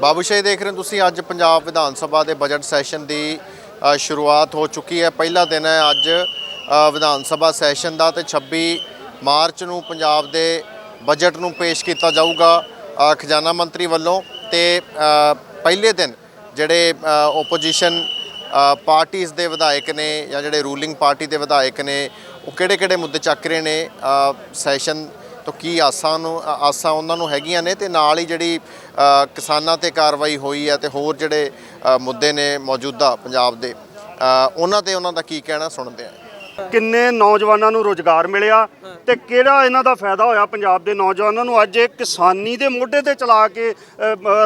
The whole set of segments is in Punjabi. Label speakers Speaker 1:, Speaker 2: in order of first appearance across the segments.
Speaker 1: ਬਾਬੂਸ਼ਾਹੀ ਦੇਖ ਰਹੇ ਹੋ ਤੁਸੀਂ, ਅੱਜ ਪੰਜਾਬ ਵਿਧਾਨ ਸਭਾ ਦੇ ਬਜਟ ਸੈਸ਼ਨ ਦੀ ਸ਼ੁਰੂਆਤ ਹੋ ਚੁੱਕੀ ਹੈ। ਪਹਿਲਾ ਦਿਨ ਹੈ ਅੱਜ ਵਿਧਾਨ ਸਭਾ ਸੈਸ਼ਨ ਦਾ ਤੇ 26 ਮਾਰਚ ਨੂੰ ਪੰਜਾਬ ਦੇ ਬਜਟ ਨੂੰ ਪੇਸ਼ ਕੀਤਾ ਜਾਊਗਾ ਖਜ਼ਾਨਾ ਮੰਤਰੀ ਵੱਲੋਂ ਤੇ ਪਹਿਲੇ ਦਿਨ ਜਿਹੜੇ ਓਪੋਜੀਸ਼ਨ ਪਾਰਟੀਆਂ ਦੇ ਵਿਧਾਇਕ ਨੇ ਜਾਂ ਜਿਹੜੇ ਰੂਲਿੰਗ ਪਾਰਟੀ ਦੇ ਵਿਧਾਇਕ ਨੇ, ਉਹ ਕਿਹੜੇ-ਕਿਹੜੇ ਮੁੱਦੇ ਚੱਕ ਰਹੇ ਨੇ ਸੈਸ਼ਨ ਤਾਂ ਕੀ ਆਸਾਂ ਨੂੰ, ਆਸਾਂ ਉਹਨਾਂ ਨੂੰ ਹੈਗੀਆਂ ਨੇ ਤੇ ਨਾਲ ਹੀ ਜਿਹੜੀ ਕਿਸਾਨਾਂ ਤੇ ਕਾਰਵਾਈ ਹੋਈ ਹੈ ਤੇ ਹੋਰ ਜਿਹੜੇ ਮੁੱਦੇ ਨੇ ਮੌਜੂਦਾ ਪੰਜਾਬ ਦੇ ਉਹਨਾਂ ਤੇ ਉਹਨਾਂ ਦਾ ਕੀ ਕਹਿਣਾ ਸੁਣਦੇ ਆ
Speaker 2: ਕਿੰਨੇ ਨੌਜਵਾਨਾਂ ਨੂੰ ਰੋਜ਼ਗਾਰ ਮਿਲਿਆ ਤੇ ਕਿਹੜਾ ਇਹਨਾਂ ਦਾ ਫਾਇਦਾ ਹੋਇਆ ਪੰਜਾਬ ਦੇ ਨੌਜਵਾਨਾਂ ਨੂੰ? ਅੱਜ ਇਹ ਕਿਸਾਨੀ ਦੇ ਮੋਢੇ ਤੇ ਚਲਾ ਕੇ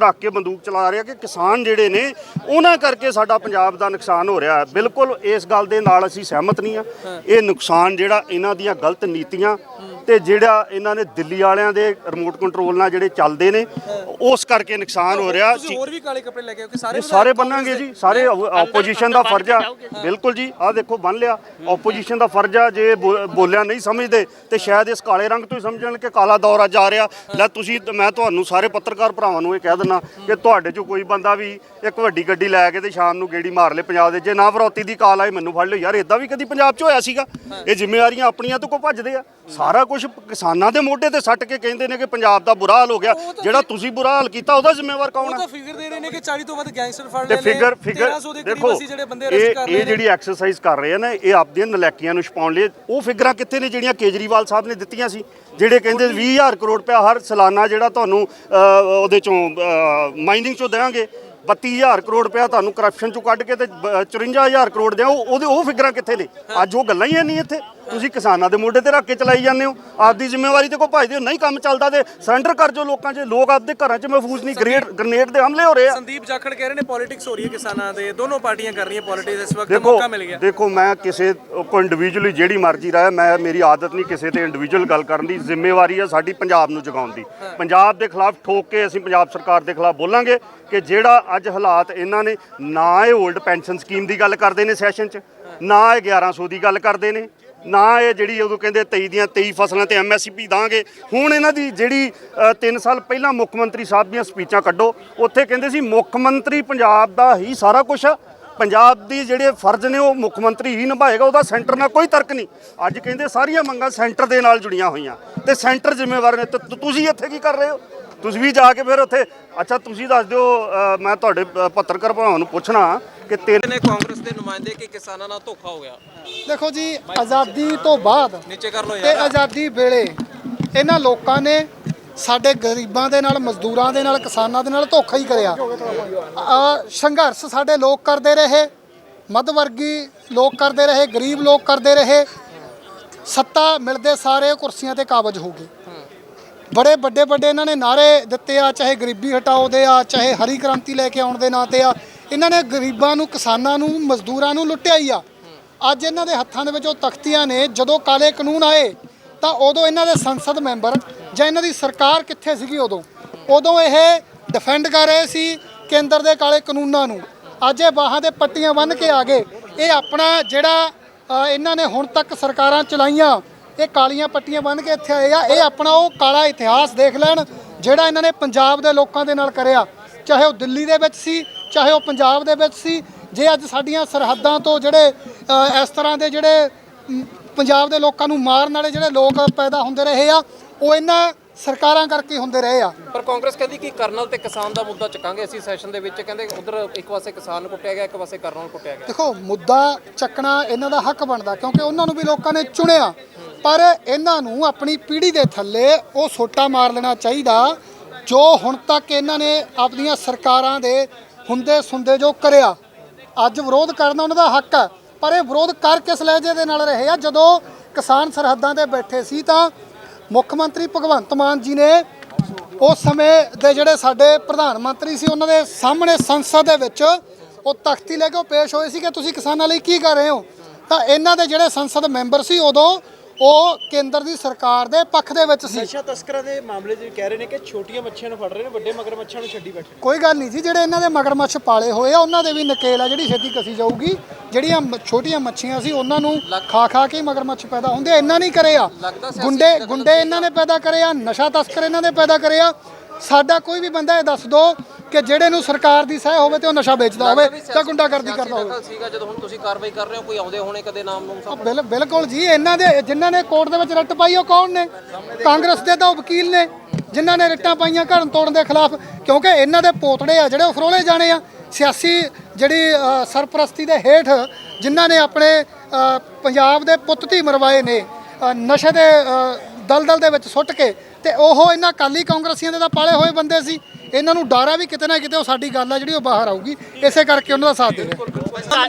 Speaker 2: ਰੱਖ ਕੇ ਬੰਦੂਕ ਚਲਾ ਰਿਹਾ ਕਿ ਕਿਸਾਨ ਜਿਹੜੇ ਨੇ, ਉਹਨਾਂ ਕਰਕੇ ਸਾਡਾ ਪੰਜਾਬ ਦਾ ਨੁਕਸਾਨ ਹੋ ਰਿਹਾ ਹੈ। ਬਿਲਕੁਲ ਇਸ ਗੱਲ ਦੇ ਨਾਲ ਅਸੀਂ ਸਹਿਮਤ ਨਹੀਂ ਆ ਇਹ ਨੁਕਸਾਨ ਜਿਹੜਾ ਇਹਨਾਂ ਦੀਆਂ ਗਲਤ ਨੀਤੀਆਂ ਤੇ ਜਿਹੜਾ ਇਹਨਾਂ ਨੇ ਦਿੱਲੀ ਵਾਲਿਆਂ ਦੇ ਰਿਮੋਟ ਕੰਟਰੋਲ ਨਾਲ ਜਿਹੜੇ ਚੱਲਦੇ ਨੇ ਉਸ ਕਰਕੇ ਨੁਕਸਾਨ ਹੋ ਰਿਹਾ।
Speaker 3: ਤੁਸੀਂ ਹੋਰ ਵੀ ਕਾਲੇ ਕੱਪੜੇ ਲੈ ਕੇ ਆਓ ਕਿ ਸਾਰੇ
Speaker 2: ਸਾਰੇ ਬੰਨਾਂਗੇ ਜੀ। ਸਾਰੇ ਆਪੋਜੀਸ਼ਨ ਦਾ ਫਰਜ਼ ਆ। ਬਿਲਕੁਲ ਜੀ। ਆਹ ਦੇਖੋ ਬੰਨ ਲਿਆ। ਆਪੋਜੀਸ਼ਨ ਦਾ ਫਰਜ਼ ਆ ਜੇ ਬੋਲਿਆ ਨਹੀਂ ਸਮਝਦੇ ਤੇ ਸ਼ਾਇਦ ਇਸ ਕਾਲੇ ਰੰਗ ਤੋਂ ਹੀ ਸਮਝਣ ਕਿ ਕਾਲਾ ਦੌਰ ਅੱਜ ਆ ਰਿਹਾ। ਲੈ ਤੁਸੀਂ ਮੈਂ ਤੁਹਾਨੂੰ ਸਾਰੇ ਪੱਤਰਕਾਰ ਭਰਾਵਾਂ ਨੂੰ ਇਹ ਕਹਿ ਦਿੰਦਾ ਕਿ ਤੁਹਾਡੇ ਚੋਂ ਕੋਈ ਬੰਦਾ ਵੀ ਇੱਕ ਵੱਡੀ ਗੱਡੀ ਲੈ ਕੇ ਤੇ ਸ਼ਾਮ ਨੂੰ ਗੇੜੀ ਮਾਰ ਲੇ ਪੰਜਾਬ ਦੇ। ਜੇ ਨਾ ਫਰੌਤੀ ਦੀ ਕਾਲ ਆਈ ਮੈਨੂੰ ਫੜ ਲਿਓ। ਯਾਰ ਇਦਾਂ ਵੀ ਕਦੀ ਪੰਜਾਬ 'ਚ ਹੋਇਆ ਸੀਗਾ? ਇਹ ਜ਼ਿੰਮੇਵਾਰੀਆਂ ਆਪਣੀਆਂ ਤੋਂ ਕੋ ਭੱਜਦੇ ਆ? ਸਾਰਾ ਕੁਝ ਕਿਸਾਨਾਂ ਦੇ ਮੋਢੇ ਤੇ ਸੱਟ ਕੇ ਕਹਿੰਦੇ ਨੇ ਕਿ ਪੰਜਾਬ ਦਾ ਬੁਰਾ ਹਾਲ ਹੋ ਗਿਆ। ਜਿਹੜਾ ਤੁਸੀਂ ਬੁਰਾ ਹਾਲ ਕੀਤਾ ਉਹਦਾ ਜ਼ਿੰਮੇਵਾਰ ਕੌਣ
Speaker 3: ਉਹ
Speaker 2: ਹੈ
Speaker 3: ਤਾਂ ਫਿਗਰ ਦੇ ਰਹੇ ਨੇ ਕਿ 40 ਤੋਂ ਵੱਧ ਗੈਂਗਸਟਰ ਫੜ ਲਏ ਨੇ
Speaker 2: ਫਿਗਰ ਫਿਗਰ
Speaker 3: 1300 ਦੇ ਕਰੀਬ
Speaker 2: ਦੇਖੋ
Speaker 3: ਅਸੀਂ ਜਿਹੜੇ ਬੰਦੇ ਅਰੈਸਟ
Speaker 2: ਇਹ
Speaker 3: ਕਰ
Speaker 2: ਜਿਹੜੀ ਐਕਸਰਸਾਈਜ਼ ਕਰ ਰਹੇ ਆ ਨਾ ਇਹ ਆਪਦੀਆਂ ਨਲੈਕੀਆਂ ਨੂੰ ਛਪਾਉਣ ਲਈ ਉਹ ਫਿਗਰਾਂ ਕਿੱਥੇ ਨੇ ਜਿਹੜੀਆਂ ਕੇਜਰੀਵਾਲ ਸਾਹਿਬ ਨੇ ਦਿੱਤੀਆਂ ਸੀ ਜਿਹੜੇ ਕਹਿੰਦੇ 20000 ਕਰੋੜ ਰੁਪਇਆ ਹਰ ਸਾਲਾਨਾ ਜਿਹੜਾ ਤੁਹਾਨੂੰ ਉਹਦੇ ਚੋਂ ਮਾਈਨਿੰਗ ਚੋਂ ਦੇਵਾਂਗੇ 32000 ਕਰੋੜ ਰੁਪਇਆ ਤੁਹਾਨੂੰ ਕਰਪਸ਼ਨ ਚੋਂ ਕੱਢ ਕੇ ਤੇ ਬ- 54000 ਕਰੋੜ ਦਿਆਂ ਉਹ ਉਹਦੇ ਉਹ ਫਿਗਰਾਂ ਕਿੱਥੇ ਨੇ? ਅੱਜ ਉਹ ਗੱਲਾਂ ਹੈ ਨਹੀਂ ਇੱਥੇ। ਤੁਸੀਂ ਕਿਸਾਨਾਂ ਦੇ ਮੋਢੇ ਤੇ ਰੱਖ ਕੇ ਚਲਾਈ ਜਾਂਦੇ ਹੋ। ਆਪਦੀ ਜ਼ਿੰਮੇਵਾਰੀ ਤੇ ਕੋ ਭਜਦੇ ਹੋ ਨਹੀਂ ਕੰਮ ਚੱਲਦਾ ਤੇ ਸਰੈਂਡਰ ਕਰ ਜੋ ਲੋਕਾਂ 'ਚ। ਲੋਕ ਆਪਦੇ ਘਰਾਂ 'ਚ ਮਹਿਫੂਜ਼ ਨਹੀਂ। ਗ੍ਰੇਡ ਗ੍ਰਨੇਡ ਦੇ ਹਮਲੇ ਹੋ ਰਹੇ ਆ।
Speaker 3: ਸੰਦੀਪ ਜਾਖੜ ਕਹਿ ਰਹੇ ਨੇ ਪੋਲਿਟਿਕਸ ਹੋ ਰਹੀ ਹੈ ਕਿਸਾਨਾਂ ਦੇ। ਦੋਨੋਂ ਪਾਰਟੀਆਂ ਕਰ ਰਹੀਆਂ ਪੋਲਿਟਿਕਸ ਇਸ ਵਕਤ ਮੌਕਾ ਮਿਲ ਗਿਆ।
Speaker 2: ਦੇਖੋ ਮੈਂ ਕਿਸੇ ਕੋ ਇੰਡੀਵਿਜੂਅਲੀ ਜਿਹੜੀ ਮਰਜ਼ੀ ਰਾਏ ਮੈਂ ਮੇਰੀ ਆਦਤ ਨਹੀਂ ਕਿਸੇ ਤੇ ਇੰਡੀਵਿਜੂਅਲ ਗੱਲ ਕਰਨ ਦੀ। ਜ਼ਿੰਮੇਵਾਰੀ ਹੈ ਸਾਡੀ ਪੰਜਾਬ ਨੂੰ ਜਗਾਉਣ ਦੀ। ਪੰਜਾਬ ਦੇ ਖਿਲਾਫ ਠੋਕ ਕੇ ਅਸੀਂ ਪੰਜਾਬ ਸਰਕਾਰ ਦੇ ਖਿਲਾਫ ਬੋਲਾਂਗੇ ਕਿ ਜਿਹੜਾ ਅੱਜ ਹਾਲਾਤ ਇਹਨਾਂ ਨੇ ਨਾ ਇਹ 올ਡ ਪੈਨਸ਼ਨ ਸਕੀਮ ਦੀ ਗੱਲ ਕਰਦੇ ਨੇ ਸੈਸ਼ਨ 'ਚ ਨਾ ਇਹ 1100 ਦੀ ਗੱਲ ਕਰਦੇ ਨੇ। ਨਾ ਇਹ ਜਿਹੜੀ ਉਦੋਂ ਕਹਿੰਦੇ 23 ਦੀਆਂ 23 ਫਸਲਾਂ ਤੇ ਐਮਐਸਪੀ ਦਾਂਗੇ ਹੁਣ ਇਹਨਾਂ ਦੀ ਜਿਹੜੀ 3 ਸਾਲ ਪਹਿਲਾਂ ਮੁੱਖ ਮੰਤਰੀ ਸਾਹਿਬ ਦੀਆਂ ਸਪੀਚਾਂ ਕੱਢੋ ਉੱਥੇ ਕਹਿੰਦੇ ਸੀ ਮੁੱਖ ਮੰਤਰੀ ਪੰਜਾਬ ਦਾ ਹੀ ਸਾਰਾ ਕੁਝ ਆ। ਪੰਜਾਬ ਦੀ ਜਿਹੜੇ ਫਰਜ਼ ਨੇ ਉਹ ਮੁੱਖ ਮੰਤਰੀ ਹੀ ਨਿਭਾਏਗਾ ਉਹਦਾ ਸੈਂਟਰ ਨਾਲ ਕੋਈ ਤਰਕ ਨਹੀਂ। ਅੱਜ ਕਹਿੰਦੇ ਸਾਰੀਆਂ ਮੰਗਾਂ ਸੈਂਟਰ ਦੇ ਨਾਲ ਜੁੜੀਆਂ ਹੋਈਆਂ। ਤੇ ਸੈਂਟਰ ਜ਼ਿੰਮੇਵਾਰ ਨੇ ਤੇ ਤੁ- ਤੁਸੀਂ ਇੱਥੇ ਕੀ ਕਰ ਰਹੇ ਹੋ? ਤੁਸੀਂ ਵੀ ਜਾ ਕੇ ਫਿਰ ਉੱਥੇ ਅੱਛਾ ਤੁਸੀਂ ਦੱਸ ਦਿਓ ਮੈਂ ਤੁਹਾਡੇ ਅ, ਪੱਤਰਕਾਰ ਭਰਾਵਾਂ ਨੂੰ ਪੁੱਛਣਾ ਕਿ ਤੇਰੇ
Speaker 3: ਨੇ ਕਾਂਗਰਸ ਦੇ ਨੁਮਾਇੰਦੇ ਕਿ ਕਿਸਾਨਾਂ ਨਾਲ ਧੋਖਾ ਹੋ ਗਿਆ?
Speaker 4: ਦੇਖੋ ਜੀ ਆਜ਼ਾਦੀ ਤੋਂ ਬਾਅਦ
Speaker 3: ਨੀਚੇ ਕਰ ਲੋ
Speaker 4: ਤੇ ਆਜ਼ਾਦੀ ਵੇਲੇ ਇਹਨਾਂ ਲੋਕਾਂ ਨੇ ਸਾਡੇ ਗਰੀਬਾਂ ਦੇ ਨਾਲ ਮਜ਼ਦੂਰਾਂ ਦੇ ਨਾਲ ਕਿਸਾਨਾਂ ਦੇ ਨਾਲ ਧੋਖਾ ਹੀ ਕਰਿਆ। ਆ ਸੰਘਰਸ਼ ਸਾਡੇ ਲੋਕ ਕਰਦੇ ਰਹੇ ਮੱਧ ਵਰਗੀ ਲੋਕ ਕਰਦੇ ਰਹੇ ਗਰੀਬ ਲੋਕ ਕਰਦੇ ਰਹੇ। ਸੱਤਾ ਮਿਲਦੇ ਸਾਰੇ ਕੁਰਸੀਆਂ ਤੇ ਕਾਬਜ ਹੋ ਗਏ ਬੜੇ ਵੱਡੇ ਵੱਡੇ ਇਹਨਾਂ ਨੇ ਨਾਰੇ ਦਿੱਤੇ ਆ ਚਾਹੇ ਗਰੀਬੀ ਹਟਾਓ ਦੇ ਆ ਚਾਹੇ ਹਰੀ ਕ੍ਰਾਂਤੀ ਲੈ ਕੇ ਆਉਣ ਦੇ ਨਾਂ ਤੇ ਆ। ਇਹਨਾਂ ਨੇ ਗਰੀਬਾਂ ਨੂੰ, ਕਿਸਾਨਾਂ ਨੂੰ, ਮਜ਼ਦੂਰਾਂ ਨੂੰ ਲੁੱਟਿਆ ਹੀ ਆ। ਅੱਜ ਇਹਨਾਂ ਦੇ ਹੱਥਾਂ ਦੇ ਵਿੱਚ ਉਹ ਤਖਤੀਆਂ ਨੇ, ਜਦੋਂ ਕਾਲੇ ਕਾਨੂੰਨ ਆਏ, ਤਾਂ ਉਦੋਂ ਇਹਨਾਂ ਦੇ ਸੰਸਦ ਮੈਂਬਰ ਜਾਂ ਇਹਨਾਂ ਦੀ ਸਰਕਾਰ ਕਿੱਥੇ ਸੀਗੀ ਉਦੋਂ? ਉਦੋਂ ਇਹ ਡਿਫੈਂਡ ਕਰ ਰਹੇ ਸੀ ਕੇਂਦਰ ਦੇ ਕਾਲੇ ਕਾਨੂੰਨਾਂ ਨੂੰ। ਅੱਜ ਇਹ ਬਾਹਾਂ ਦੇ ਪੱਟੀਆਂ ਬੰਨ੍ਹ ਕੇ ਆ ਗਏ। ਇਹ ਆਪਣਾ ਜਿਹੜਾ ਇਹਨਾਂ ਨੇ ਹੁਣ ਤੱਕ ਸਰਕਾਰਾਂ ਚਲਾਈਆਂ, ਇਹ ਕਾਲੀਆਂ ਪੱਟੀਆਂ ਬੰਨ੍ਹ ਕੇ ਇੱਥੇ ਆਏ ਆ। ਇਹ ਆਪਣਾ ਉਹ ਕਾਲਾ ਇਤਿਹਾਸ ਦੇਖ ਲੈਣ, ਜਿਹੜਾ ਇਹਨਾਂ ਨੇ ਪੰਜਾਬ ਦੇ ਲੋਕਾਂ ਦੇ ਨਾਲ ਕਰਿਆ। ਚਾਹੇ ਉਹ ਦਿੱਲੀ ਦੇ ਵਿੱਚ ਸੀ ਚਾਹੇ ਉਹ ਪੰਜਾਬ ਦੇ ਵਿੱਚ ਸੀ ਜੇ ਅੱਜ ਸਾਡੀਆਂ ਸਰਹੱਦਾਂ ਤੋਂ ਜਿਹੜੇ ਇਸ ਤਰ੍ਹਾਂ ਦੇ ਜਿਹੜੇ ਪੰਜਾਬ ਦੇ ਲੋਕਾਂ ਨੂੰ ਮਾਰਨ ਵਾਲੇ ਜਿਹੜੇ ਲੋਕ ਪੈਦਾ ਹੁੰਦੇ ਰਹੇ ਆ ਉਹ ਇਹਨਾਂ ਸਰਕਾਰਾਂ ਕਰਕੇ ਹੁੰਦੇ ਰਹੇ ਆ।
Speaker 5: ਪਰ ਕਾਂਗਰਸ ਕਹਿੰਦੀ ਕਿ ਕਰਨਲ ਤੇ ਕਿਸਾਨ ਦਾ ਮੁੱਦਾ ਚੱਕਾਂਗੇ ਅਸੀਂ ਸੈਸ਼ਨ ਦੇ ਵਿੱਚ ਕਹਿੰਦੇ ਉਧਰ ਇੱਕ ਪਾਸੇ ਕਿਸਾਨ ਨੂੰ ਕੁੱਟਿਆ ਗਿਆ ਇੱਕ ਪਾਸੇ ਕਰਨਲ ਨੂੰ ਕੁੱਟਿਆ ਗਿਆ।
Speaker 4: ਦੇਖੋ ਮੁੱਦਾ ਚੱਕਣਾ ਇਹਨਾਂ ਦਾ ਹੱਕ ਬਣਦਾ ਕਿਉਂਕਿ ਉਹਨਾਂ ਨੂੰ ਵੀ ਲੋਕਾਂ ਨੇ ਚੁਣਿਆ। ਪਰ ਇਹਨਾਂ ਨੂੰ ਆਪਣੀ ਪੀੜ੍ਹੀ ਦੇ ਥੱਲੇ ਉਹ ਸੋਟਾ ਮਾਰ ਲੈਣਾ ਚਾਹੀਦਾ ਜੋ ਹੁਣ ਤੱਕ ਇਹਨਾਂ ਨੇ ਆਪਣੀਆਂ ਸਰਕਾਰਾਂ ਦੇ ਹੁੰਦੇ ਸੁੰਦੇ ਜੋ ਕਰਿਆ। ਅੱਜ ਵਿਰੋਧ ਕਰਨਾ ਉਹਨਾਂ ਦਾ ਹੱਕ ਹੈ। ਪਰ ਇਹ ਵਿਰੋਧ ਕਰ ਕਿਸ ਲਹਿਜੇ ਦੇ ਨਾਲ ਰਹੇ ਆ? ਜਦੋਂ ਕਿਸਾਨ ਸਰਹੱਦਾਂ ਤੇ ਬੈਠੇ ਸੀ ਤਾਂ ਮੁੱਖ ਮੰਤਰੀ ਭਗਵੰਤ ਮਾਨ ਜੀ ਨੇ ਉਸ ਸਮੇਂ ਦੇ ਜਿਹੜੇ ਸਾਡੇ ਪ੍ਰਧਾਨ ਮੰਤਰੀ ਸੀ, ਉਹਨਾਂ ਦੇ ਸਾਹਮਣੇ ਸੰਸਦ ਦੇ ਵਿੱਚ ਉਹ ਤਖਤੀ ਲੈ ਕੇ ਉਹ ਪੇਸ਼ ਹੋਏ ਸੀ ਕਿ ਤੁਸੀਂ ਕਿਸਾਨਾਂ ਲਈ ਕੀ ਕਰ ਰਹੇ ਹੋ? ਤਾਂ ਇਹਨਾਂ ਦੇ ਜਿਹੜੇ ਸੰਸਦ ਮੈਂਬਰ ਸੀ, ਉਦੋਂ ਉਹ ਕੇਂਦਰ ਦੀ ਸਰਕਾਰ ਦੇ ਪੱਖ ਦੇ ਵਿੱਚ ਸੀ।
Speaker 6: ਨਸ਼ਾ ਤਸਕਰਾਂ ਦੇ ਮਾਮਲੇ 'ਚ ਕਹਿ ਰਹੇ ਨੇ ਕਿ ਛੋਟੀਆਂ ਮੱਛੀਆਂ ਨੂੰ ਫੜ ਰਹੇ ਨੇ ਵੱਡੇ ਮਗਰਮੱਛਾਂ ਨੂੰ ਛੱਡੀ ਬੈਠੇ
Speaker 4: ਕੋਈ ਗੱਲ ਨਹੀਂ ਜੀ ਜਿਹੜੇ ਇਹਨਾਂ ਦੇ ਮਗਰਮੱਛ ਪਾਲੇ ਹੋਏ ਆ ਉਹਨਾਂ ਦੇ ਵੀ ਨਕੇਲ ਆ ਜਿਹੜੀ ਛੇਤੀ ਕਸੀ ਜਾਊਗੀ। ਜਿਹੜੀਆਂ ਮ- ਛੋਟੀਆਂ ਮੱਛੀਆਂ ਸੀ ਉਹਨਾਂ ਨੂੰ ਖਾ ਖਾ ਕੇ ਹੀ ਮਗਰਮੱਛ ਪੈਦਾ ਹੁੰਦੇ ਆ, ਇਹਨਾਂ ਨਹੀਂ ਕਰੇ ਆ
Speaker 5: ਲੱਗਦਾ ਸਿਆਸੀ
Speaker 4: ਗੁੰਡੇ ਗੁੰਡੇ ਇਹਨਾਂ ਨੇ ਪੈਦਾ ਕਰੇ ਆ ਨਸ਼ਾ ਤਸਕਰ ਇਹਨਾਂ ਨੇ ਪੈਦਾ ਕਰੇ ਆ ਸਾਡਾ ਕੋਈ ਵੀ ਬੰਦਾ ਇਹ ਦੱਸ ਦੋ ਕਿ ਜਿਹੜੇ ਨੂੰ ਸਰਕਾਰ ਦੀ ਸਹਿ ਹੋਵੇ ਤੇ ਉਹ ਨਸ਼ਾ ਵੇਚਦਾ ਹੋਵੇ ਜਾਂ ਗੁੰਡਾਗਰਦੀ ਕਰਦਾ ਹੋਵੇ।
Speaker 5: ਸੀਗਾ ਜਦੋਂ ਹੁਣ ਤੁਸੀਂ ਕਾਰਵਾਈ ਕਰ ਰਹੇ ਹੋ ਕੋਈ ਆਉਂਦੇ ਹੋਣੇ ਕਦੇ ਨਾਮ ਨੂੰ
Speaker 4: ਬਿਲ- ਬਿਲਕੁਲ ਜੀ ਇਹਨਾਂ ਦੇ ਜਿਨ੍ਹਾਂ ਨੇ ਕੋਰਟ ਦੇ ਵਿੱਚ ਰੱਟ ਪਾਈ ਉਹ ਕੌਣ ਨੇ? ਕਾਂਗਰਸ ਦੇ ਤਾਂ ਵਕੀਲ ਨੇ ਜਿਨ੍ਹਾਂ ਨੇ ਰੱਟਾਂ ਪਾਈਆਂ ਘਰਨ ਤੋੜਨ ਦੇ ਖਿਲਾਫ ਕਿਉਂਕਿ ਇਹਨਾਂ ਦੇ ਪੋਤੜੇ ਆ ਜਿਹੜੇ ਉਹ ਫਰੋਲੇ ਜਾਣੇ ਆ। ਸਿਆਸੀ ਜਿਹੜੀ ਸਰਪ੍ਰਸਤੀ ਦੇ ਹੇਠ ਜਿਨ੍ਹਾਂ ਨੇ ਆਪਣੇ ਪੰਜਾਬ ਦੇ ਪੁੱਤ ਧੀ ਮਰਵਾਏ ਨੇ ਨਸ਼ੇ ਦੇ ਦਲਦਲ ਦੇ ਵਿੱਚ ਸੁੱਟ ਕੇ ਤੇ ਉਹ ਇਹਨਾਂ ਕਾਲੀ ਕਾਂਗਰਸੀਆਂ ਦੇ ਤਾਂ ਪਾਲੇ ਹੋਏ ਬੰਦੇ ਸੀ। ਇਹਨਾਂ ਨੂੰ ਡਰ ਵੀ ਕਿਤੇ ਨਾ ਕਿਤੇ ਉਹ ਸਾਡੀ ਗੱਲ ਆ ਜਿਹੜੀ ਉਹ ਬਾਹਰ ਆਊਗੀ। ਇਸੇ ਕਰਕੇ ਉਹਨਾਂ ਦਾ ਸਾਥ ਦੇ ਰਹੇ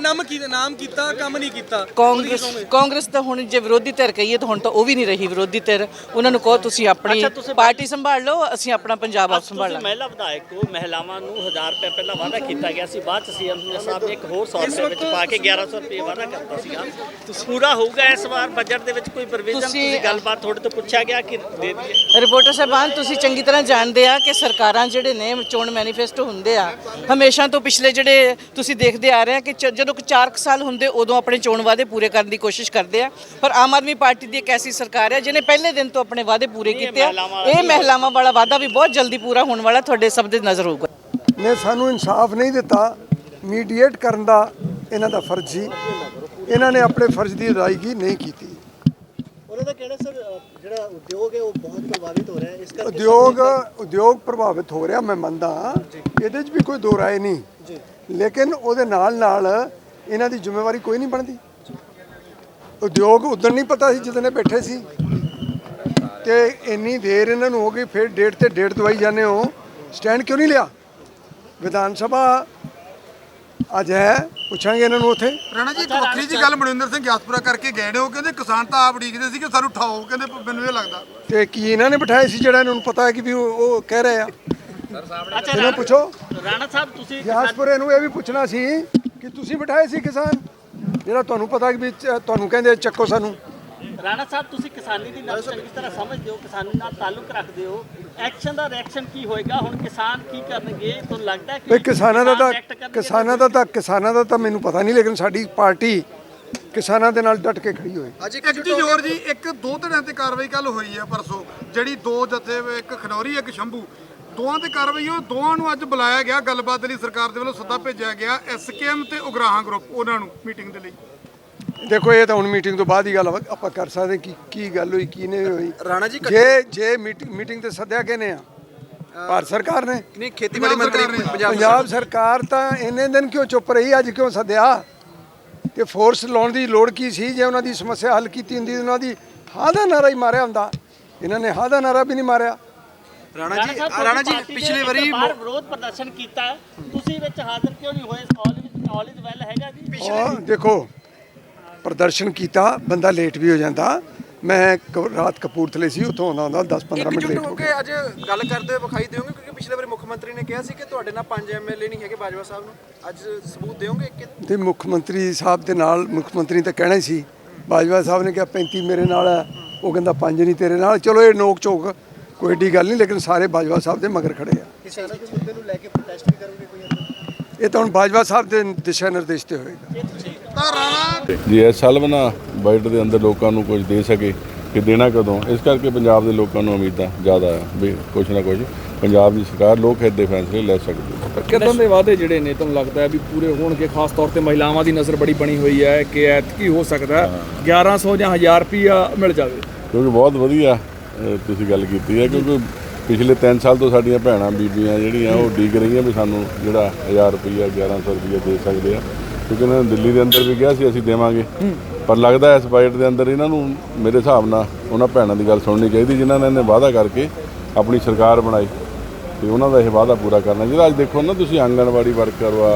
Speaker 3: ਨਾਮ ਕੀ ਨਾਮ ਕੀਤਾ ਕੰਮ ਨਹੀਂ ਕੀਤਾ?
Speaker 7: ਕਾਂਗਰਸ ਕਾਂਗਰਸ ਤਾਂ ਹੁਣ ਜੇ ਵਿਰੋਧੀ ਧਿਰ ਕਹੀਏ ਤਾਂ ਹੁਣ ਤਾਂ ਉਹ ਵੀ ਨਹੀਂ ਰਹੀ ਵਿਰੋਧੀ ਧਿਰ। ਉਹਨਾਂ ਨੂੰ ਕਹੋ ਤੁਸੀਂ ਆਪਣੀ ਪਾਰਟੀ ਸੰਭਾਲ ਲਓ ਅਸੀਂ ਆਪਣਾ ਪੰਜਾਬ ਆਪ ਸੰਭਾਲ ਲਾਂਗੇ
Speaker 8: ਮਹਿਲਾ ਵਿਧਾਇਕ ਕੋ ਮਹਿਲਾਵਾਂ ਨੂੰ 1000 ਰੁਪਏ ਪਹਿਲਾਂ ਵਾਅਦਾ ਕੀਤਾ ਗਿਆ ਸੀ ਬਾਅਦ ਚ ਸੀਐਮ ਸਾਹਿਬ ਨੇ ਇੱਕ ਹੋਰ 100 ਰੁਪਏ ਵਿੱਚ ਪਾ ਕੇ 1100 ਰੁਪਏ ਵਾਅਦਾ ਕਰਤਾ ਸੀਗਾ। ਪੂਰਾ ਹੋਊਗਾ ਇਸ ਵਾਰ ਬਜਟ ਦੇ ਵਿੱਚ ਕੋਈ ਪ੍ਰੋਵੀਜ਼ਨ
Speaker 7: ਤੁਸੀਂ-
Speaker 8: ਤੁਸੀਂ ਗੱਲਬਾਤ ਤੁਹਾਡੇ ਤੋਂ ਪੁੱਛਿਆ ਗਿਆ ਕਿ ਦੇ ਦਈਏ?
Speaker 7: ਰਿਪੋਰਟਰ ਸਾਹਿਬਾਨ ਤੁਸੀਂ ਚੰਗੀ ਤਰ੍ਹਾਂ ਜਾਣਦੇ ਆ ਕਿ ਸਰਕਾਰਾਂ ਜਿਹੜੇ ਨੇ ਚੋਣ ਮੈਨੀਫੈਸਟੋ ਹੁੰਦੇ ਆ ਹਮੇਸ਼ਾ ਤੋਂ ਪਿਛਲੇ ਜਿਹੜੇ ਤੁਸੀਂ ਦੇਖਦੇ ਆ ਰਹੇ ਆ ਕਿ ਚ- ਜਦੋਂ ਕੋਈ 4 ਸਾਲ ਹੁੰਦੇ ਉਦੋਂ ਆਪਣੇ ਚੋਣ ਵਾਅਦੇ ਪੂਰੇ ਕਰਨ ਦੀ ਕੋਸ਼ਿਸ਼ ਕਰਦੇ ਆ। ਪਰ ਆਮ ਆਦਮੀ ਪਾਰਟੀ ਦੀ ਇੱਕ ਐਸੀ ਸਰਕਾਰ ਹੈ ਜਿਹਨੇ ਪਹਿਲੇ ਦਿਨ ਤੋਂ ਆਪਣੇ ਵਾਅਦੇ ਪੂਰੇ ਕੀਤੇ ਆ। ਇਹ ਮਹਿਲਾਵਾਂ ਵਾਲਾ ਵਾਅਦਾ ਵੀ ਬਹੁਤ ਜਲਦੀ ਪੂਰਾ ਹੋਣ ਵਾਲਾ ਤੁਹਾਡੇ ਸਭ ਦੇ ਨਜ਼ਰ ਹੋਊਗਾ।
Speaker 9: ਨੇ ਸਾਨੂੰ ਇਨਸਾਫ ਨਹੀਂ ਦਿੱਤਾ। ਮੀਡੀਏਟ ਕਰਨ ਦਾ ਇਹਨਾਂ ਦਾ ਫਰਜ਼ ਸੀ। ਇਹਨਾਂ ਨੇ ਆਪਣੇ ਫਰਜ਼ ਦੀ ਅਦਾਇਗੀ ਨਹੀਂ ਕੀਤੀ।
Speaker 6: ਉਹਨਾਂ ਦਾ ਕਹਿਣਾ ਸਰ ਅ, ਜਿਹੜਾ ਉਦਯੋਗ ਹੈ ਉਹ ਬਹੁਤ ਪ੍ਰਭਾਵਿਤ ਹੋ ਰਿਹਾ ਹੈ। ਇਸ ਕਰਕੇ
Speaker 9: ਉਦਯੋਗ ਉਦਯੋਗ ਪ੍ਰਭਾਵਿਤ ਹੋ ਰਿਹਾ ਮੈਂ ਮੰਨਦਾ ਹਾਂ। ਇਹਦੇ 'ਚ ਵੀ ਕੋਈ ਦੋ ਰਾਏ ਨਹੀਂ। ਲੇਕਿਨ ਉਹਦੇ ਨਾਲ ਨਾਲ ਇਹਨਾਂ ਦੀ ਜ਼ਿੰਮੇਵਾਰੀ ਕੋਈ ਨਹੀਂ ਬਣਦੀ। ਉਦਯੋਗ ਉਦੋਂ ਨਹੀਂ ਪਤਾ ਸੀ ਜਦੋਂ ਇਹ ਬੈਠੇ ਸੀ। ਤੇ ਇੰਨੀ ਦੇਰ ਇਹਨਾਂ ਨੂੰ ਹੋ ਗਈ ਫਿਰ ਡੇਟ ਤੇ ਡੇਟ ਦਵਾਈ ਜਾਂਦੇ ਹੋ ਸਟੈਂਡ ਕਿਉਂ ਨਹੀਂ ਲਿਆ? ਵਿਧਾਨ ਸਭਾ ਅੱਜ ਹੈ ਪੁੱਛਾਂਗੇ ਇਹਨਾਂ ਨੂੰ ਉੱਥੇ।
Speaker 10: ਰਾਣਾ ਜੀ ਇੱਕ ਵੱਖਰੀ ਜੀ ਗੱਲ ਮਨਿੰਦਰ ਸਿੰਘ ਗਿਆਸਪੁਰਾ ਕਰਕੇ ਗਏ ਨੇ ਉਹ ਕਹਿੰਦੇ ਕਿਸਾਨ ਤਾਂ ਆਪ ਉਡੀਕਦੇ ਸੀ ਕਿ ਸਾਨੂੰ ਉਠਾਓ ਕਹਿੰਦੇ ਮੈਨੂੰ ਇਹ ਲੱਗਦਾ।
Speaker 9: ਤੇ ਕੀ ਇਹਨਾਂ ਨੇ ਬਿਠਾਏ ਸੀ ਜਿਹੜਾ ਇਹਨਾਂ ਨੂੰ ਪਤਾ ਹੈ ਕਿ ਵੀ ਉਹ ਉਹ ਕਹਿ ਰਹੇ ਆ?
Speaker 8: ਅੱਛਾ
Speaker 9: ਇਹਨਾਂ ਪੁੱਛੋ।
Speaker 8: ਰਾਣਾ ਸਾਹਿਬ ਤੁਸੀਂ
Speaker 9: ਗਿਆਸਪੁਰੇ ਨੂੰ ਇਹ ਵੀ ਪੁੱਛਣਾ ਸੀ ਕਿ ਤੁਸੀਂ ਬਿਠਾਏ ਸੀ ਕਿਸਾਨ? ਜਿਹੜਾ ਤੁਹਾਨੂੰ ਪਤਾ ਕਿ ਤੁਹਾਨੂੰ ਕਹਿੰਦੇ ਚੱਕੋ ਸਾਨੂੰ।
Speaker 8: ਰਾਣਾ ਸਾਹਿਬ ਤੁਸੀਂ ਕਿਸਾਨੀ ਦੀ ਗੱਲ ਚੰਗੀ ਤਰ੍ਹਾਂ ਸਮਝਦੇ ਹੋ ਕਿਸਾਨੀ ਨਾਲ ਤਾਲੁਕ ਰੱਖਦੇ ਹੋ। ਐਕਸ਼ਨ ਦਾ ਰਿਐਕਸ਼ਨ ਕੀ ਹੋਏਗਾ? ਹੁਣ ਕਿਸਾਨ ਕੀ ਕਰਨਗੇ? ਤੁਹਾਨੂੰ ਲੱਗਦਾ ਹੈ ਕਿ
Speaker 9: ਕਿਸਾਨਾਂ ਦਾ ਤਾਂ
Speaker 8: ਕਿਸਾਨ
Speaker 9: ਦਾ ਤਾਂ ਕਿਸਾਨਾਂ ਦਾ ਤਾਂ ਮੈਨੂੰ ਪਤਾ ਨਹੀਂ ਲੇਕਿਨ ਸਾਡੀ ਪਾਰਟੀ ਕਿਸਾਨਾਂ ਦੇ ਨਾਲ ਡਟ ਕੇ ਖੜੀ ਹੋਈ।
Speaker 10: ਅੱਜ ਇੱਕ ਚੀਜ਼ ਹੋਰ ਜੀ ਇੱਕ ਦੋ ਧੜਿਆਂ ਤੇ ਕਾਰਵਾਈ ਕੱਲ ਹੋਈ ਹੈ ਪਰਸੋਂ। ਜਿਹੜੀ ਦੋ ਜਥੇ ਇੱਕ ਖਨੌਰੀ ਇੱਕ ਸ਼ੰਭੂ। ਦੋਵਾਂ ਤੇ ਕਾਰਵਾਈ ਉਹ ਦੋਵਾਂ ਨੂੰ ਅੱਜ ਬੁਲਾਇਆ ਗਿਆ ਗੱਲਬਾਤ ਲਈ ਸਰਕਾਰ ਦੇ ਵੱਲੋਂ ਸੱਦਾ ਭੇਜਿਆ ਗਿਆ ਐਸਕੇਐਮ ਤੇ ਉਗਰਾਹਾਂ ਗਰੁੱਪ ਉਹਨਾਂ ਨੂੰ ਮੀਟਿੰਗ ਦੇ ਲਈ।
Speaker 9: ਦੇਖੋ ਇਹ ਤਾਂ ਹੁਣ ਮੀਟਿੰਗ ਤੋਂ ਬਾਅਦ ਹੀ ਗੱਲ ਆਪਾਂ- ਆਪਾਂ ਕਰ ਸਕਦੇ ਕਿ ਕੀ ਗੱਲ ਹੋਈ ਕੀ ਨਹੀਂ ਹੋਈ।
Speaker 6: ਰਾਣਾ ਜੀ
Speaker 9: ਜੇ ਜੇ ਮੀਟਿੰਗ ਮੀਟਿੰਗ ਤੇ ਸੱਦਿਆ ਕਿਨੇ ਆ? ਭਾਰਤ ਸਰਕਾਰ ਨੇ।
Speaker 6: ਨਹੀਂ ਖੇਤੀਬਾੜੀ ਮੰਤਰੀ
Speaker 9: ਪੰਜਾਬ ਸਰਕਾਰ। ਤਾਂ ਇੰਨੇ ਦਿਨ ਕਿਉਂ ਚੁੱਪ ਰਹੀ ਅੱਜ ਕਿਉਂ ਸੱਦਿਆ? ਤੇ ਫੋਰਸ ਲਾਉਣ ਦੀ ਲੋੜ ਕੀ ਸੀ? ਜੇ ਉਹਨਾਂ ਦੀ ਸਮੱਸਿਆ ਹੱਲ ਕੀਤੀ ਹੁੰਦੀ ਉਹਨਾਂ ਦੀ ਹਾਂ ਦਾ ਨਾਰਾ ਹੀ ਮਾਰਿਆ ਹੁੰਦਾ। ਇਹਨਾਂ ਨੇ ਹਾਂ ਦਾ ਨਾਰਾ ਵੀ ਨਹੀਂ ਮਾਰਿਆ।
Speaker 6: ਰਾਣਾ ਜੀ ਰਾਣਾ ਜੀ ਪਿਛਲੇ ਵਾਰੀ
Speaker 8: ਬਾਹਰ ਵਿਰੋਧ ਪ੍ਰਦਰਸ਼ਨ ਕੀਤਾ। ਤੁਸੀਂ ਵਿੱਚ ਹਾਜ਼ਰ ਕਿਉਂ ਨਹੀਂ ਹੋਏ? ਆਲ ਇਜ਼ ਵੈਲ ਹੈਗਾ ਜੀ।
Speaker 9: ਉਹ ਦੇਖੋ ਪ੍ਰਦਰਸ਼ਨ ਕੀਤਾ ਬੰਦਾ ਲੇਟ ਵੀ ਹੋ ਜਾਂਦਾ। ਮੈਂ ਰਾਤ ਕਪੂਰਥਲੇ ਸੀ ਉੱਥੋਂ ਆਉਂਦਾ ਹੁੰਦਾ 10 15 ਮਿੰਟ ਲੇਟ ਹੋ
Speaker 6: ਕੇ ਅੱਜ ਗੱਲ ਕਰਦੇ ਵਿਖਾਈ ਦਿਓਗੇ? ਕਿਉਂਕਿ ਪਿਛਲੇ ਵਾਰੀ ਮੁੱਖ ਮੰਤਰੀ ਨੇ ਕਿਹਾ ਸੀ ਕਿ ਤੁਹਾਡੇ ਨਾਲ ਪੰਜ ਐਮਐਲਏ ਨਹੀਂ ਹੈਗੇ ਬਾਜਵਾ ਸਾਹਿਬ ਨੂੰ। ਅੱਜ ਸਬੂਤ ਦਿਓਗੇ ਕਿ
Speaker 9: ਤੇ ਮੁੱਖ ਮੰਤਰੀ ਸਾਹਿਬ ਦੇ ਨਾਲ ਮੁੱਖ ਮੰਤਰੀ ਤਾਂ ਕਹਿਣਾ ਹੀ ਸੀ। ਬਾਜਵਾ ਸਾਹਿਬ ਨੇ ਕਿਹਾ 35 ਮੇਰੇ ਨਾਲ ਹੈ। ਉਹ ਕਹਿੰਦਾ ਪੰਜ ਨਹੀਂ ਤੇਰੇ ਨਾਲ। ਚਲੋ ਇਹ ਨੋਕ ਝੋਕ ਕੋਈ ਏਡੀ ਗੱਲ ਨਹੀਂ ਲੇਕਿਨ ਸਾਰੇ ਬਾਜਵਾ ਸਾਹਿਬ ਦੇ ਮਗਰ ਖੜੇ ਆ।
Speaker 6: ਕਿਸਾਨਾਂ ਦੇ ਮੁੱਦੇ ਨੂੰ ਲੈ ਕੇ ਪ੍ਰੋਟੈਸਟ ਵੀ ਕਰੋਗੇ ਕੋਈ
Speaker 9: ਇਹ ਤਾਂ ਹੁਣ ਬਾਜਵਾ ਸਾਹਿਬ ਦੇ ਦਿਸ਼ਾ ਨਿਰਦੇਸ਼ ਤੇ ਹੋਏਗਾ।
Speaker 11: ਜੇ ਇਸ ਸਾਲ ਬਣਾ ਬਜਟ ਦੇ ਅੰਦਰ ਲੋਕਾਂ ਨੂੰ ਕੁਝ ਦੇ ਸਕੇ ਕਿ ਦੇਣਾ ਕਦੋਂ? ਇਸ ਕਰਕੇ ਪੰਜਾਬ ਦੇ ਲੋਕਾਂ ਨੂੰ ਉਮੀਦਾਂ ਜ਼ਿਆਦਾ ਆ ਵੀ ਕੁਝ ਨਾ ਕੁਝ ਪੰਜਾਬ ਦੀ ਸਰਕਾਰ ਲੋਕ ਹਿੱਤ ਦੇ ਫੈਸਲੇ ਲੈ ਸਕਦੀ ਹੈ।
Speaker 12: ਕਿਦਾਂ ਦੇ ਵਾਅਦੇ ਜਿਹੜੇ ਨੇ ਤੁਹਾਨੂੰ ਲੱਗਦਾ ਹੈ ਵੀ ਪੂਰੇ ਹੋਣਗੇ? ਖਾਸ ਤੌਰ ਤੇ ਮਹਿਲਾਵਾਂ ਦੀ ਨਜ਼ਰ ਬੜੀ ਬਣੀ ਹੋਈ ਹੈ ਕਿ ਐਤਕੀ ਹੋ ਸਕਦਾ ਹੈ 1100 ਜਾਂ 1000 ਰੁਪਿਆ ਮਿਲ ਜਾਵੇ।
Speaker 11: ਕਿਉਂਕਿ ਬਹੁਤ ਵਧੀਆ ਤੁਸੀਂ ਗੱਲ ਕੀਤੀ ਹੈ, ਕਿਉਂਕਿ ਪਿਛਲੇ 3 ਸਾਲ ਤੋਂ ਸਾਡੀਆਂ ਭੈਣਾਂ, ਬੀਬੀਆਂ ਜਿਹੜੀਆਂ, ਉਹ ਡੀਕ ਰਹੀਆਂ ਵੀ ਸਾਨੂੰ ਜਿਹੜਾ 1000 ਰੁਪਈਆ 1100 ਰੁਪਈਆ ਦੇ ਸਕਦੇ ਆ। ਕਿਉਂਕਿ ਇਹਨਾਂ ਨੇ ਦਿੱਲੀ ਦੇ ਅੰਦਰ ਵੀ ਕਿਹਾ ਸੀ, ਅਸੀਂ ਦੇਵਾਂਗੇ। ਪਰ ਲੱਗਦਾ ਇਸ ਬਜਟ ਦੇ ਅੰਦਰ ਇਹਨਾਂ ਨੂੰ ਮੇਰੇ ਹਿਸਾਬ ਨਾਲ ਉਹਨਾਂ ਭੈਣਾਂ ਦੀ ਗੱਲ ਸੁਣਨੀ ਚਾਹੀਦੀ, ਜਿਨ੍ਹਾਂ ਨੇ ਇਹਨੇ ਵਾਅਦਾ ਕਰਕੇ ਆਪਣੀ ਸਰਕਾਰ ਬਣਾਈ। ਤੇ ਉਹਨਾਂ ਦਾ ਇਹ ਵਾਅਦਾ ਪੂਰਾ ਕਰਨਾ। ਜਿਹੜਾ ਅੱਜ ਦੇਖੋ ਨਾ ਤੁਸੀਂ ਆਂਗਣਵਾੜੀ ਵਰਕਰ ਵਾ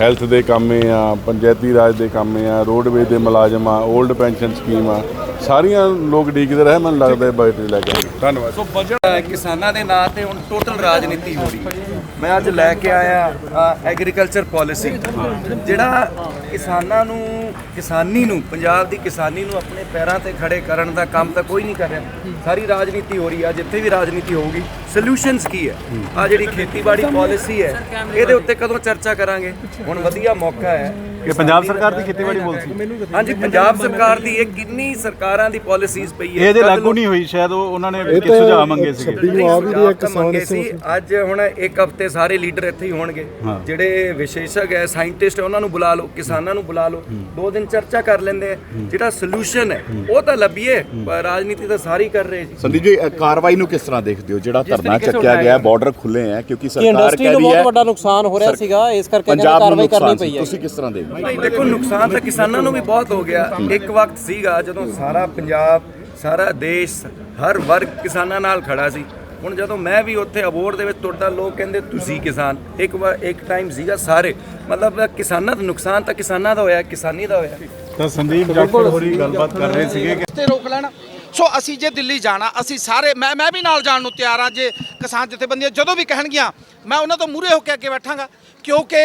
Speaker 11: ਹੈਲਥ ਦੇ ਕੰਮੇ ਆ ਪੰਚਾਇਤੀ ਰਾਜ ਦੇ ਕੰਮੇ ਆ ਰੋਡਵੇਜ਼ ਦੇ ਮੁਲਾਜ਼ਮ ਆ 올ਡ ਪੈਨਸ਼ਨ ਸਕੀਮ ਆ ਸਾਰੀਆਂ ਲੋਕ ਡੀਕਦੇ ਰਹੇ ਮੈਨੂੰ ਲੱਗਦਾ ਬਜਟ ਲੈ ਕੇ। ਧੰਨਵਾਦ।
Speaker 12: ਸੋ ਬਜਟ ਕਿਸਾਨਾਂ ਦੇ ਨਾਂ ਤੇ ਹੁਣ ਟੋਟਲ ਰਾਜਨੀਤੀ ਹੋ ਰਹੀ ਹੈ। ਮੈਂ ਅੱਜ ਲੈ ਕੇ ਆਇਆ ਐਗਰੀਕਲਚਰ ਪਾਲਿਸੀ ਜਿਹੜਾ ਕਿਸਾਨਾਂ ਨੂੰ ਕਿਸਾਨੀ ਨੂੰ ਪੰਜਾਬ ਦੀ ਕਿਸਾਨੀ ਨੂੰ ਆਪਣੇ ਪੈਰਾਂ ਤੇ ਖੜੇ ਕਰਨ ਦਾ ਕੰਮ ਤਾਂ ਕੋਈ ਨਹੀਂ ਕਰ ਰਿਹਾ। ਸਾਰੀ ਰਾਜਨੀਤੀ ਹੋ ਰਹੀ ਹੈ ਜਿੱਥੇ ਵੀ ਰਾਜਨੀਤੀ ਹੋਊਗੀ। ਸੋਲੂਸ਼ਨਸ ਕੀ ਹੈ? ਆ ਜਿਹੜੀ ਖੇਤੀਬਾੜੀ ਪਾਲਿਸੀ ਹੈ ਇਹਦੇ ਉੱਤੇ ਕਦੋਂ ਚਰਚਾ ਕਰਾਂਗੇ? ਹੁਣ ਵਧੀਆ ਮੌਕਾ ਹੈ।
Speaker 13: ਕਿ ਪੰਜਾਬ ਸਰਕਾਰ ਦੀ ਖੇਤੀਬਾੜੀ ਪਾਲਿਸੀ
Speaker 12: ਹਾਂਜੀ ਪੰਜਾਬ ਸਰਕਾਰ ਦੀ ਇਹ ਕਿੰਨੀ ਸਰਕਾਰਾਂ ਦੀ ਪਾਲਿਸੀਜ਼ ਪਈ ਹੈ?
Speaker 13: ਇਹ ਜੇ
Speaker 12: ਕਦ
Speaker 13: ਲਾਗੂ ਨਹੀਂ ਹੋਈ ਸ਼ਾਇਦ ਉਹ ਉਹਨਾਂ ਨੇ ਕਿ ਸੁਝਾਅ ਮੰਗੇ ਸੀਗੇ।
Speaker 12: ਨਹੀਂ, ਸੁਝਾਅ ਤਾਂ ਮੰਗੇ ਸੀ ਅੱਜ ਹੁਣ ਇੱਕ ਹਫ਼ਤੇ ਸਾਰੇ ਲੀਡਰ ਇੱਥੇ ਹੀ ਹੋਣਗੇ। ਜਿਹੜੇ ਵਿਸ਼ੇਸ਼ਕ ਹੈ ਸਾਇੰਟਿਸਟ ਹੈ ਉਹਨਾਂ ਨੂੰ ਬੁਲਾ ਲਓ ਕਿਸਾਨਾਂ ਨੂੰ ਬੁਲਾ ਲਓ। ਦੋ ਦਿਨ ਚਰਚਾ ਕਰ ਲੈਂਦੇ ਆ। ਜਿਹੜਾ ਸੋਲੂਸ਼ਨ ਹੈ ਉਹ ਤਾਂ ਲੱਭੀਏ ਪਰ ਰਾਜਨੀਤੀ ਤਾਂ ਸਾਰੀ ਕਰ ਰਹੇ ਜੀ।
Speaker 14: ਸੰਦੀਪ ਜੀ ਕਾਰਵਾਈ ਨੂੰ ਕਿਸ ਤਰ੍ਹਾਂ ਦੇਖਦੇ ਹੋ? ਜਿਹੜਾ ਧਰਨਾ
Speaker 5: ਤਰੀਕੇ ਸੇ
Speaker 14: ਚੱਕਿਆ
Speaker 5: ਉਠਾਇਆ
Speaker 14: ਗਿਆ ਬਾਰਡਰ ਖੁੱਲੇ ਹੈ ਕਿਉਂਕਿ ਸਰਕਾਰ
Speaker 5: ਇੰਡਸਟਰੀ
Speaker 14: ਕਹਿ
Speaker 5: ਨੂੰ
Speaker 14: ਰਹੀ ਹੈ
Speaker 5: ਬਹੁਤ ਵੱਡਾ ਨੁਕਸਾਨ ਹੋ ਰਿਹਾ ਸੀਗਾ ਇਸ ਕਰਕੇ
Speaker 14: ਪੰਜਾਬ ਨੂੰ
Speaker 5: ਕਾਰਵਾਈ ਕਰਨੀ
Speaker 14: ਨੁਕਸਾਨ ਸੀ।
Speaker 5: ਪਈ ਹੈ।
Speaker 14: ਤੁਸੀਂ ਕਿਸ ਤਰ੍ਹਾਂ ਦੇਖਦੇ ਹੋ?
Speaker 12: ਨਹੀਂ ਦੇਖੋ ਨੁਕਸਾਨ ਤਾਂ ਕਿਸਾਨਾਂ ਨੂੰ ਵੀ ਬਹੁਤ ਹੋ ਗਿਆ। ਇੱਕ ਵਕਤ ਸੀਗਾ ਜਦੋਂ ਸਾਰਾ ਪੰਜਾਬ ਸਾਰਾ ਦੇਸ਼ ਹਰ ਵਰਗ ਕਿਸਾਨਾਂ ਨਾਲ ਖੜਾ ਸੀ। ਹੁਣ ਜਦੋਂ ਮੈਂ ਵੀ ਉੱਥੇ ਅਬੋਰ ਦੇ ਵਿੱਚ ਤੁਰਦਾ ਲੋਕ ਕਹਿੰਦੇ ਤੁਸੀਂ ਕਿਸਾਨ। ਇੱਕ ਵਾਰ ਇੱਕ ਟਾਈਮ ਸੀਗਾ ਸਾਰੇ। ਮਤਲਬ ਕਿਸਾਨਾਂ ਦਾ ਨੁਕਸਾਨ ਤਾਂ ਕਿਸਾਨਾਂ ਦਾ ਹੋਇਆ ਕਿਸਾਨੀ ਦਾ ਹੋਇਆ।
Speaker 13: ਤਾਂ ਸੰਦੀਪ ਜਾਖੜ ਹੋਰੀ ਗੱਲਬਾਤ ਕਰ ਰਹੇ ਸੀਗੇ ਕਿ
Speaker 15: ਤੇ ਰੋਕ ਲੈਣ। ਸੋ ਅਸੀਂ ਜੇ ਦਿੱਲੀ ਜਾਣਾ ਅਸੀਂ ਸਾਰੇ ਮੈਂ ਮੈਂ ਵੀ ਨਾਲ ਜਾਣ ਨੂੰ ਤਿਆਰ ਹਾਂ ਜੇ ਕਿਸਾਨ ਜਥੇਬੰਦੀਆਂ ਜਦੋਂ ਵੀ ਕਹਿਣਗੀਆਂ ਮੈਂ ਉਹਨਾਂ ਤੋਂ ਮੂਹਰੇ ਹੋ ਕੇ ਅੱਗੇ ਬੈਠਾਂਗਾ। ਕਿਉਂਕਿ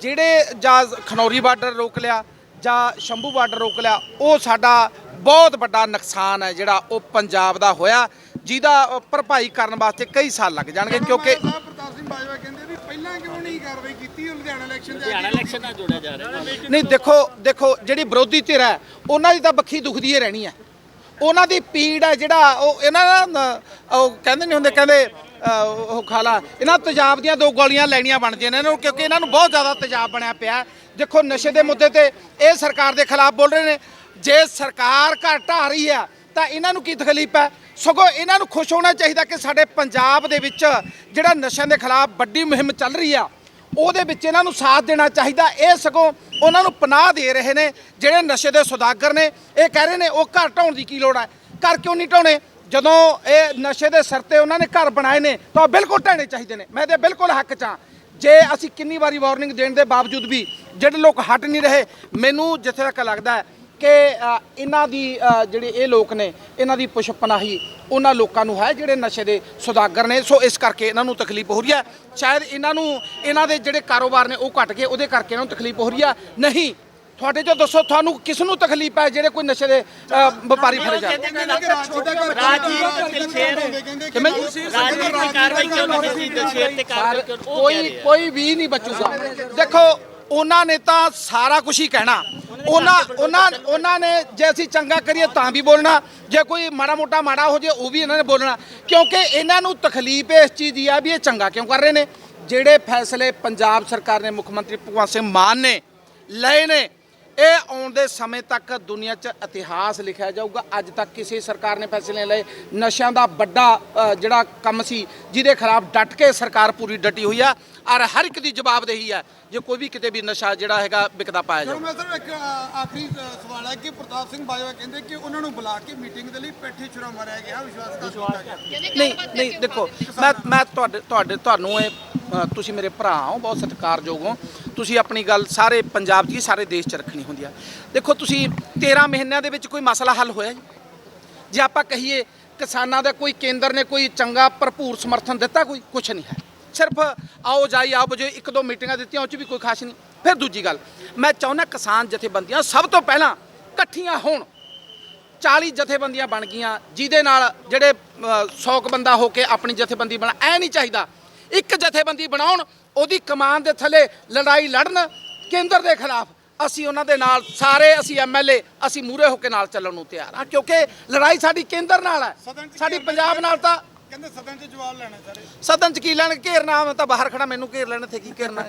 Speaker 15: ਜਿਹੜੇ ਜਾਂ ਖਨੌਰੀ ਬਾਰਡਰ ਰੋਕ ਲਿਆ ਜਾਂ ਸ਼ੰਭੂ ਬਾਰਡਰ ਰੋਕ ਲਿਆ ਉਹ ਸਾਡਾ ਬਹੁਤ ਵੱਡਾ ਨੁਕਸਾਨ ਹੈ ਜਿਹੜਾ ਉਹ ਪੰਜਾਬ ਦਾ ਹੋਇਆ ਜਿਹਦਾ ਭਰਪਾਈ ਕਰਨ ਵਾਸਤੇ ਕਈ ਸਾਲ ਲੱਗ ਜਾਣਗੇ ਕਿਉਂਕਿ
Speaker 10: ਸਾਹਿਬ ਪ੍ਰਤਾਪ ਸਿੰਘ ਬਾਜਵਾ ਕਹਿੰਦੇ ਵੀ ਪਹਿਲਾਂ ਕਿਉਂ ਨਹੀਂ ਕਾਰਵਾਈ ਕੀਤੀ ਲੁਧਿਆਣਾ ਇਲੈਕਸ਼ਨ ਦੇ
Speaker 8: ਹਰਿਆਣਾ ਇਲੈਕਸ਼ਨ ਨਾਲ ਜੋੜਿਆ ਜਾ ਰਿਹਾ।
Speaker 15: ਨਹੀਂ ਦੇਖੋ ਦੇਖੋ ਜਿਹੜੀ ਵਿਰੋਧੀ ਧਿਰ ਹੈ ਉਹਨਾਂ ਦੀ ਤਾਂ ਬੱਖੀ ਦੁਖਦੀ ਹੀ ਰਹਿਣੀ ਹੈ। ਉਹਨਾਂ ਦੀ ਪੀੜ ਹੈ ਜਿਹੜਾ ਉਹ ਇਹਨਾਂ ਦਾ ਉਹ ਕਹਿੰਦੇ ਨਹੀਂ ਹੁੰਦੇ, ਕਹਿੰਦੇ ਉਹ ਖਾਲਾ, ਇਹਨਾਂ ਤੇਜ਼ਾਬ ਦੀਆਂ ਦੋ ਗੋਲੀਆਂ ਲੈਣੀਆਂ ਬਣਦੀਆਂ ਨੇ ਇਹਨਾਂ ਨੂੰ, ਕਿਉਂਕਿ ਇਹਨਾਂ ਨੂੰ ਬਹੁਤ ਜ਼ਿਆਦਾ ਤੇਜ਼ਾਬ ਬਣਿਆ ਪਿਆ ਦੇਖੋ, ਨਸ਼ੇ ਦੇ ਮੁੱਦੇ ਤੇ ਇਹ ਸਰਕਾਰ ਦੇ ਖਿਲਾਫ ਬੋਲ ਰਹੇ ਨੇ। ਜੇ ਸਰਕਾਰ ਘਰ ਢਾਹ ਰਹੀ ਹੈ, ਤਾਂ ਇਹਨਾਂ ਨੂੰ ਕੀ ਤਕਲੀਫ ਹੈ? ਸਗੋਂ ਇਹਨਾਂ ਨੂੰ ਖੁਸ਼ ਹੋਣਾ ਚਾਹੀਦਾ ਕਿ ਸਾਡੇ ਪੰਜਾਬ ਦੇ ਵਿੱਚ ਜਿਹੜਾ ਨਸ਼ਿਆਂ ਦੇ ਖਿਲਾਫ ਵੱਡੀ ਮੁਹਿੰਮ ਚੱਲ ਰਹੀ ਆ ਉਹਦੇ ਵਿੱਚ ਇਹਨਾਂ ਨੂੰ ਸਾਥ ਦੇਣਾ ਚਾਹੀਦਾ, ਇਹ ਸਗੋਂ ਉਹਨਾਂ ਨੂੰ ਪਨਾਹ ਦੇ ਰਹੇ ਨੇ, ਜਿਹੜੇ ਨਸ਼ੇ ਦੇ ਸੁਦਾਗਰ ਨੇ। ਇਹ ਕਹਿ ਰਹੇ ਨੇ, ਉਹ ਘਰ ਢਾਉਣ ਦੀ ਕੀ ਲੋੜ ਹੈ ਘਰ ਕਿਉਂ ਨਹੀਂ ਢਾਉਣੇ? ਜਦੋਂ ਇਹ ਨਸ਼ੇ ਦੇ ਸਿਰ ਤੇ ਉਹਨਾਂ ਨੇ ਘਰ ਬਣਾਏ ਨੇ, ਤਾਂ ਉਹ ਬਿਲਕੁਲ ਢਾਣੇ ਚਾਹੀਦੇ ਨੇ। ਮੈਂ ਤੇ ਬਿਲਕੁਲ ਹੱਕ 'ਚ ਹਾਂ। ਜੇ ਅਸੀਂ ਕਿੰਨੀ ਵਾਰੀ ਵਾਰਨਿੰਗ ਦੇਣ ਦੇ ਬਾਵਜੂਦ ਵੀ ਜਿਹੜੇ ਲੋਕ ਹਟ ਨਹੀਂ ਰਹੇ, ਮੈਨੂੰ ਜਿੱਥੇ ਤੱਕ ਲੱਗਦਾ ਹੈ ਕਿ ਇਹਨਾਂ ਦੀ ਜਿਹੜੇ ਇਹ ਲੋਕ ਨੇ ਇਹਨਾਂ ਦੀ ਪੁਸ਼ਪਨਾਹੀ ਉਹਨਾਂ ਲੋਕਾਂ ਨੂੰ ਹੈ ਜਿਹੜੇ ਨਸ਼ੇ ਦੇ ਸੁਦਾਗਰ ਨੇ। ਸੋ ਇਸ ਕਰਕੇ ਇਹਨਾਂ ਨੂੰ ਤਕਲੀਫ ਹੋ ਰਹੀ ਹੈ। ਸ਼ਾਇਦ ਇਹਨਾਂ ਨੂੰ ਇਹਨਾਂ ਦੇ ਜਿਹੜੇ ਕਾਰੋਬਾਰ ਨੇ ਉਹ ਘਟ ਗਏ ਉਹਦੇ ਕਰਕੇ ਇਹਨਾਂ ਨੂੰ ਤਕਲੀਫ ਹੋ ਰਹੀ ਹੈ। ਨਹੀਂ ਤੁਹਾਡੇ ਜੋ ਦੱਸੋ ਤੁਹਾਨੂੰ ਕਿਸ ਨੂੰ ਤਕਲੀਫ ਹੈ ਜਿਹੜੇ ਕੋਈ ਨਸ਼ੇ ਦੇ ਵਪਾਰੀ ਫੜੇ ਜਾ ਰਹੇ ਕਿਵੇਂ?
Speaker 8: ਕਾਰਵਾਈ ਕਿਉਂ ਨਹੀਂ ਕੀਤੀ ਦਸ਼ੇਰ ਤੇ ਕਾਰਵਾਈ ਕਿਉਂ ਉਹ ਕਹਿ
Speaker 15: ਕੋਈ ਕੋਈ ਵੀ ਨਹੀਂ ਬਚੂਗਾ ਦੇਖੋ ਉਹਨਾਂ ਨੇ ਤਾਂ ਸਾਰਾ ਕੁਝ ਹੀ ਕਹਿਣਾ। ਉਹਨਾਂ ਉਹਨਾਂ ਉਹਨਾਂ ਨੇ ਜੇ ਅਸੀਂ ਚੰਗਾ ਕਰੀਏ ਤਾਂ ਵੀ ਬੋਲਣਾ। ਜੇ ਕੋਈ ਮਾੜਾ ਮੋਟਾ ਮਾੜਾ ਹੋ ਜੇ ਉਹ ਵੀ ਇਹਨਾਂ ਨੇ ਬੋਲਣਾ। ਕਿਉਂਕਿ ਇਹਨਾਂ ਨੂੰ ਤਕਲੀਫ ਇਸ ਚੀਜ਼ ਦੀ ਆ ਵੀ ਇਹ ਚੰਗਾ ਕਿਉਂ ਕਰ ਰਹੇ ਨੇ। ਜਿਹੜੇ ਫੈਸਲੇ ਪੰਜਾਬ ਸਰਕਾਰ ਨੇ ਮੁੱਖ ਮੰਤਰੀ ਭਗਵੰਤ ਸਿੰਘ ਮਾਨ ਨੇ ਲਏ ਨੇ ਇਹ ਆਉਣ ਦੇ ਸਮੇਂ ਤੱਕ ਦੁਨੀਆ 'ਚ ਇਤਿਹਾਸ ਲਿਖਿਆ ਜਾਊਗਾ। ਅੱਜ ਤੱਕ ਕਿਸੇ ਸਰਕਾਰ ਨੇ ਫੈਸਲੇ ਲਏ। ਨਸ਼ਿਆਂ ਦਾ ਵੱਡਾ ਜਿਹੜਾ ਕੰਮ ਸੀ ਜਿਹਦੇ ਖਿਲਾਫ ਡਟ ਕੇ ਸਰਕਾਰ ਪੂਰੀ ਡਟੀ ਹੋਈ ਆ। ਔਰ ਹਰ ਇੱਕ ਦੀ ਜਵਾਬਦੇਹੀ ਹੈ ਜੇ ਕੋਈ ਵੀ ਕਿਤੇ ਵੀ ਨਸ਼ਾ ਜਿਹੜਾ ਹੈਗਾ ਵਿਕਦਾ ਪਾਇਆ ਜਾਵੇ
Speaker 10: ਮੈਂ ਸਰ ਇੱਕ ਆਖਰੀ ਸਵਾਲ ਹੈ ਕਿ ਪ੍ਰਤਾਪ ਸਿੰਘ ਬਾਜਵਾ ਕਹਿੰਦੇ ਕਿ ਉਹਨਾਂ ਨੂੰ ਬੁਲਾ ਕੇ ਮੀਟਿੰਗ ਦੇ ਲਈ ਪੈਠੀ ਛੁਰਾ ਮਾਰਿਆ ਗਿਆ। ਵਿਸ਼ਵਾਸ ਕਰ
Speaker 15: ਨਹੀਂ ਨਹੀਂ ਦੇਖੋ ਮੈਂ ਮੈਂ ਤੁਹਾਡੇ ਤੁਹਾਡੇ ਤੁਹਾਨੂੰ ਇਹ ਤੁਸੀਂ ਮੇਰੇ ਭਰਾ ਹੋ, ਬਹੁਤ ਸਤਿਕਾਰਯੋਗ ਹੋ। ਤੁਸੀਂ ਆਪਣੀ ਗੱਲ ਸਾਰੇ ਪੰਜਾਬ 'ਚ ਹੀ ਸਾਰੇ ਦੇਸ਼ 'ਚ ਰੱਖਣੀ ਹੁੰਦੀ ਆ। ਦੇਖੋ, ਤੁਸੀਂ 13 ਮਹੀਨਿਆਂ ਦੇ ਵਿੱਚ ਕੋਈ ਮਸਲਾ ਹੱਲ ਹੋਇਆ ਜੀ? ਜੇ ਆਪਾਂ ਕਹੀਏ ਕਿਸਾਨਾਂ ਦਾ ਕੋਈ ਕੇਂਦਰ ਨੇ ਕੋਈ ਚੰਗਾ ਭਰਪੂਰ ਸਮਰਥਨ ਦਿੱਤਾ, ਕੋਈ ਕੁਝ ਨਹੀਂ ਹੈ। ਸਿਰਫ ਆਓ ਜਾਈ, ਆਓ ਬਜੋ ਇੱਕ ਦੋ ਮੀਟਿੰਗਾਂ ਦਿੱਤੀਆਂ, ਉਹ 'ਚ ਵੀ ਕੋਈ ਖਾਸ ਨਹੀਂ। ਫਿਰ ਦੂਜੀ ਗੱਲ, ਮੈਂ ਚਾਹੁੰਦਾ ਕਿਸਾਨ ਜਥੇਬੰਦੀਆਂ ਸਭ ਤੋਂ ਪਹਿਲਾਂ ਇਕੱਠੀਆਂ ਹੋਣ। 40 ਜਥੇਬੰਦੀਆਂ ਬਣ ਗਈਆਂ, ਜਿਹਦੇ ਨਾਲ ਜਿਹੜੇ 100 ਕੁ ਬੰਦਾ ਹੋ ਕੇ ਆਪਣੀ ਜਥੇਬੰਦੀ ਬਣਾ, ਐ ਨਹੀਂ ਚਾਹੀਦਾ ਇੱਕ ਜਥੇਬੰਦੀ ਬਣਾਉਣ ਉਹਦੀ ਕਮਾਨ ਦੇ ਥੱਲੇ ਲੜਾਈ ਲੜਨ ਕੇਂਦਰ ਦੇ ਖਿਲਾਫ ਅਸੀਂ ਉਹਨਾਂ ਦੇ ਨਾਲ ਸਾਰੇ ਅਸੀਂ ਐਮਐਲਏ ਅਸੀਂ ਮੂਰੇ ਹੋ ਕੇ ਨਾਲ ਚੱਲਣ ਨੂੰ ਤਿਆਰ ਹਾਂ ਕਿਉਂਕਿ ਲੜਾਈ ਸਾਡੀ ਕੇਂਦਰ ਨਾਲ ਹੈ। ਸਾਡੀ ਪੰਜਾਬ ਨਾਲ ਤਾਂ
Speaker 10: ਕਹਿੰਦੇ ਸਦਨ 'ਚ ਜਵਾਬ ਲੈਣਾ ਸਾਰੇ।
Speaker 15: ਸਦਨ ਚ ਕੀ ਲੈਣ ਘੇਰਨਾ ਮੈਂ ਤਾਂ ਬਾਹਰ ਖੜਾ ਮੈਨੂੰ ਘੇਰ ਲੈਣ ਇੱਥੇ ਕੀ ਘੇਰਨਾ?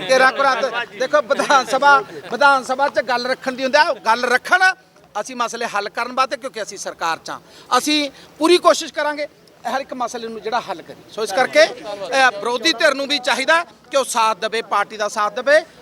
Speaker 15: ਘੇਰਾ ਕੁਰਾਤ ਦੇਖੋ ਵਿਧਾਨ ਸਭਾ ਵਿਧਾਨ ਸਭਾ ਚ ਗੱਲ ਰੱਖਣ ਦੀ ਹੁੰਦਾ ਗੱਲ ਰੱਖਣ ਅਸੀਂ ਮਸਲੇ ਹੱਲ ਕਰਨ ਵਾਸਤੇ ਕਿਉਂਕਿ ਅਸੀਂ ਸਰਕਾਰ ਚ ਹਾਂ। ਅਸੀਂ ਪੂਰੀ ਕੋਸ਼ਿਸ਼ ਕਰਾਂਗੇ। ਹਰ ਇੱਕ ਮਸਲੇ ਨੂੰ ਜਿਹੜਾ ਹੱਲ ਕਰੀ। ਸੋ ਇਸ ਕਰਕੇ ਅ, ਵਿਰੋਧੀ ਧਿਰ ਨੂੰ ਵੀ ਚਾਹੀਦਾ ਕਿ ਉਹ ਸਾਥ ਦੇਵੇ ਪਾਰਟੀ ਦਾ ਸਾਥ ਦੇਵੇ।